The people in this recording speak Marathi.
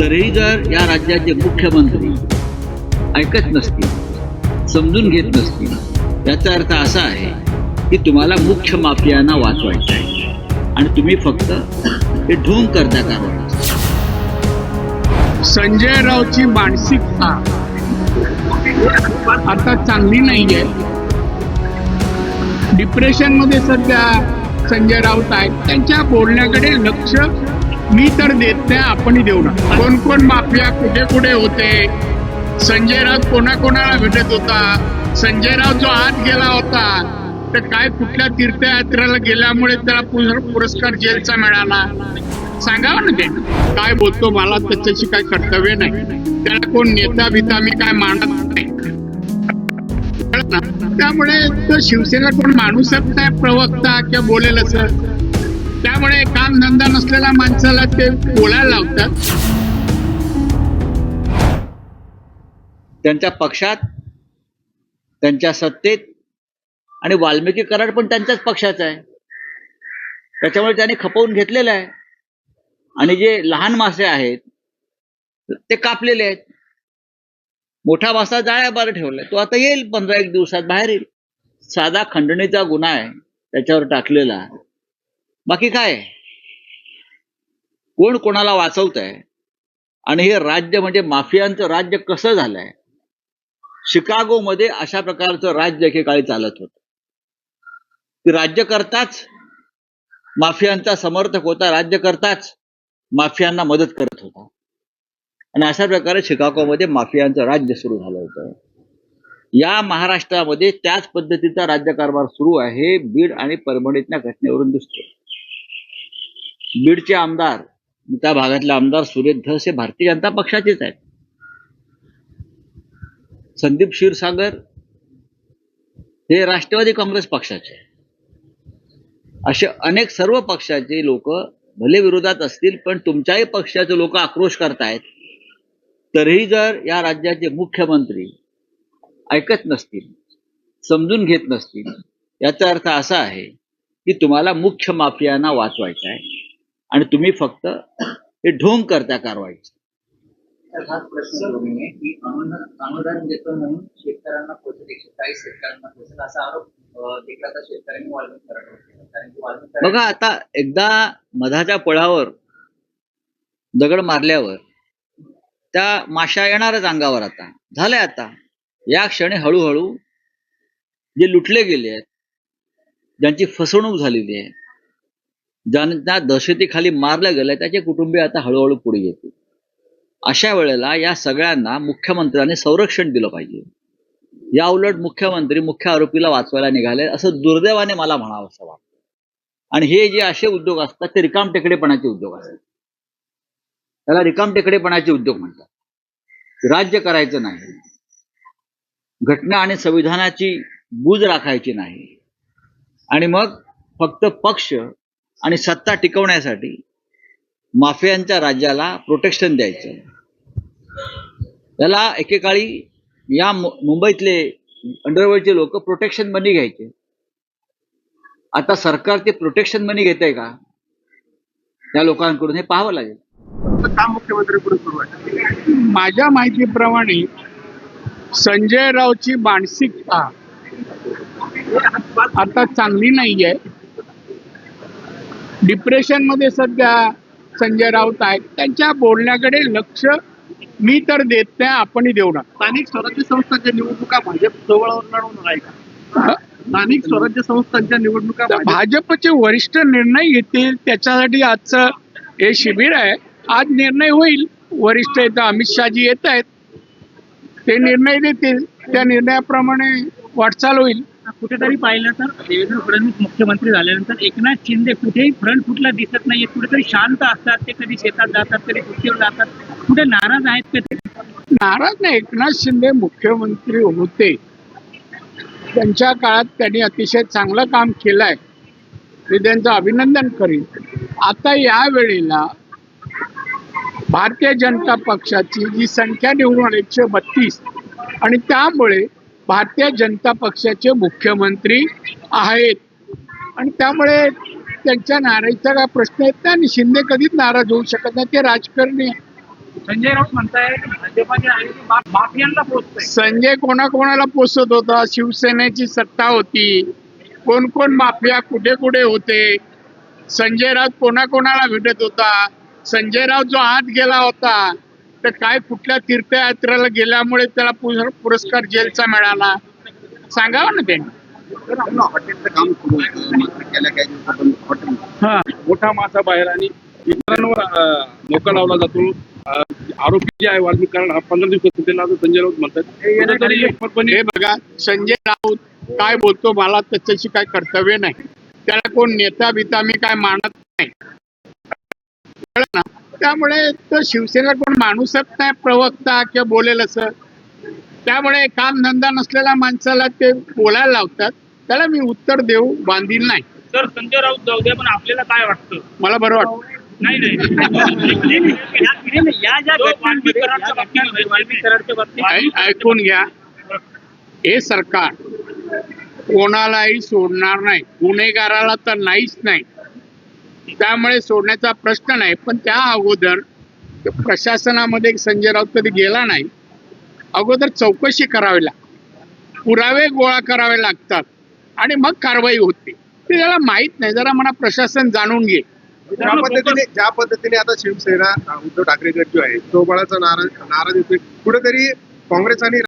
तरीही जर या राज्याचे मुख्यमंत्री ऐकत नसतील समजून घेत नसतील याचा अर्थ असा आहे की तुम्हाला मुख्य माफियांना वाचवायचं आहे. आणि तुम्ही फक्त हे ढोंग करता कारवाई संजय रावची मानसिकता आता चांगली नाहीये. डिप्रेशनमध्ये सध्या संजय राऊत आहेत. त्यांच्या बोलण्याकडे लक्ष मी तर देत नाही आपणही देऊ ना. कोण कोण माफिया कुठे कुठे होते? संजय राऊत कोणाकोणाला भेटत होता? संजय राऊत जो आत गेला होता तर काय कुठल्या तीर्थयात्रेला गेल्यामुळे त्याला पुरस्कार जेलचा मिळाला? सांगावं ना ते. काय बोलतो मला त्याच्याशी काय कर्तव्य नाही. त्याला कोण नेता बिता मी काय मानत नाही. त्यामुळे तो शिवसेना कोण माणूसच नाही प्रवक्ता किंवा बोलेल असं? त्यामुळे काम धंदा नसलेल्या माणसाला ते बोलायला लावतात. त्यांच्या पक्षात त्यांच्या सत्तेत आणि वाल्मिकी कराड पण त्यांच्याच पक्षाचा आहे. त्याच्यामुळे त्यांनी खपवून घेतलेलं आहे. आणि जे लहान मासे आहेत ते कापलेले आहेत. मोठा मासा जाळ्याबार ठेवलाय. तो आता येईल पंधरा एक दिवसात बाहेर येईल. साधा खंडणीचा गुन्हा आहे त्याच्यावर टाकलेला बाकी काय? कोण कोणाला वाचवत आहे आणि हे राज्य म्हणजे माफियांचं राज्य कसं झालंय? शिकागोमध्ये अशा प्रकारचं राज्य एकेकाळी चालत होत. की राज्यकर्ताच माफियांचा समर्थक होता राज्य करताच माफियांना मदत करत होता. आणि अशा प्रकारे शिकागोमध्ये माफियांचं राज्य सुरू झालं होतं. या महाराष्ट्रामध्ये त्याच पद्धतीचा राज्यकारभार सुरू आहे बीड आणि परभणीतल्या घटनेवरून दिसतो बीडचे आमदार त्या भागातले आमदार सुरेश धस हे भारतीय जनता पक्षाचेच आहेत. संदीप क्षीरसागर हे राष्ट्रवादी काँग्रेस पक्षाचे असे अनेक सर्व पक्षाचे लोक भले विरोधात असतील पण तुमच्याही पक्षाचे लोक आक्रोश करतायत. तरीही जर या राज्याचे मुख्यमंत्री ऐकत नसतील समजून घेत नसतील याचा अर्थ असा आहे की तुम्हाला मुख्य माफियांना वाचवायचा आहे. आणि तुम्ही फक्त हे ढोंग करता कारवाईचं. तर हाच प्रश्न करून आहे की अनुदान अनुदान देतो म्हणून शेतकऱ्यांना पोहोचत एकशे चाळीस शेतकऱ्यांना पोहोचत असा आरोप अं, देखील आता शेतकऱ्यांनी वाल्मिक कराडवर केला कारण की वाल्मिक कराड- बघा आता एकदा मधाच्या पळावर दगड मारल्यावर त्या माशा येणारच अंगावर आता. झालंय आता. या क्षणी हळूहळू जे लुटले गेले आहेत ज्यांची फसवणूक झालेली आहे ज्यांना दहशतीखाली मारलं गेल्या त्याचे कुटुंबीय आता हळूहळू पुढे येतील. अशा वेळेला या सगळ्यांना मुख्यमंत्र्यांनी संरक्षण दिलं पाहिजे. या उलट मुख्यमंत्री मुख्य आरोपीला वाचवायला निघाले असं दुर्दैवाने मला म्हणावं असं वाटतं. आणि हे जे असे उद्योग असतात ते रिकाम टेकडेपणाचे उद्योग असतात. त्याला रिकाम टेकडेपणाचे उद्योग म्हणतात. राज्य करायचं नाही. घटना आणि संविधानाची बूज राखायची नाही. आणि मग फक्त पक्ष आणि सत्ता टिकवण्यासाठी माफियांच्या राज्याला प्रोटेक्शन द्यायचं. त्याला एकेकाळी या मुंबईतले अंडरवर्ल्डचे लोक प्रोटेक्शन मनी घ्यायचे. आता सरकार ते प्रोटेक्शन मनी घेत आहे का? त्या लोकांकडून हे पाहावं लागेल. काम मुख्यमंत्री सुरू आहे. माझ्या माहितीप्रमाणे संजय रावची मानसिकता आता चांगली नाहीये. डिप्रेशनमध्ये सध्या संजय राऊत आहेत. त्यांच्या बोलण्याकडे लक्ष मी तर देत नाही आपणही देऊ नका. स्थानिक स्वराज्य संस्थांच्या निवडणुका भाजप जवळ लढवणार आहे का? स्थानिक स्वराज्य संस्थांच्या निवडणुका भाजपचे वरिष्ठ निर्णय घेतील त्याच्यासाठी आजचं हे शिबिर आहे. आज निर्णय होईल. वरिष्ठ येतं अमित शहाजी येत आहेत. ते निर्णय देतील. त्या निर्णयाप्रमाणे वाटचाल होईल. कुठेतरी पाहिलं तर देवेंद्र फडणवीस मुख्यमंत्री झाल्यानंतर एकनाथ शिंदे कुठेही फ्रंट फुटला दिसत नाहीये. कुठेतरी शांत असतात ते कधी शेतात जातात कधी कुठेवर जातात. कुठे नाराज आहेत का ते नाराज नाही. एकनाथ शिंदे मुख्यमंत्री होते. त्यांच्या काळात त्यांनी अतिशय चांगलं काम केलंय. मी त्यांचं अभिनंदन करीन. आता या वेळेला भारतीय जनता पक्षाची जी संख्या निवडून एकशे बत्तीस आणि त्यामुळे भारतीय जनता पक्षाचे मुख्यमंत्री आहेत. आणि त्यामुळे त्यांच्या नाराजीचा काय प्रश्न येत नाही आणि शिंदे कधीच नाराज होऊ शकत नाही. ते राजकारणी. संजय राऊत म्हणताय संजय कोणाकोणाला पोचत होता? शिवसेनेची सत्ता होती. कोण कोण माफिया कुठे कुठे होते? संजय राऊत कोणाकोणाला भेटत होता? संजय राऊत जो आत गेला होता तर काय कुठल्या तीर्थयात्रेला गेल्यामुळे त्याला पुर- पुरस्कार जेलचा मिळाला? सांगावं ना त्यांनी. हॉटेलचं काम सुरू होतं मात्र गेल्या काही दिवसापासून हॉटेल मोठा मासा बाहेर आणि इतरांवर मोका लावला जातो. आरोपी जे आहे वाल्मिक कारण हा पंधरा दिवसात असं संजय राऊत म्हणतात. हे बघा संजय राऊत काय बोलतो मला त्याच्याशी काय कर्तव्य नाही. त्याला कोण नेता बिता मी काय मानत नाही. ना. त्यामुळे तो शिवसेनेला कोण माणूसच नाही प्रवक्ता किंवा बोलेल असं. त्यामुळे काम धंदा नसलेल्या माणसाला ते बोलायला लावतात. त्याला मी उत्तर देऊ बांधील नाही. तर संजय राऊत जाऊ द्या पण आपल्याला काय वाटतं? मला बरं वाटतं. नाही ऐकून घ्या. हे सरकार कोणालाही सोडणार नाही. गुन्हेगाराला तर नाहीच नाही. त्यामुळे सोडण्याचा प्रश्न नाही पण त्या अगोदर प्रशासनामध्ये संजय राऊत कधी गेला नाही अगोदर चौकशी करावी लागते. पुरावे गोळा करावे लागतात आणि मग कारवाई होते. ते त्याला माहीत नाही जरा म्हणा प्रशासन जाणून घे. ज्या पद्धतीने ज्या पद्धतीने आता शिवसेना उद्धव ठाकरे गट जो आहे तो बळाचा नारा नारा देतोय. कुठेतरी काँग्रेस आणि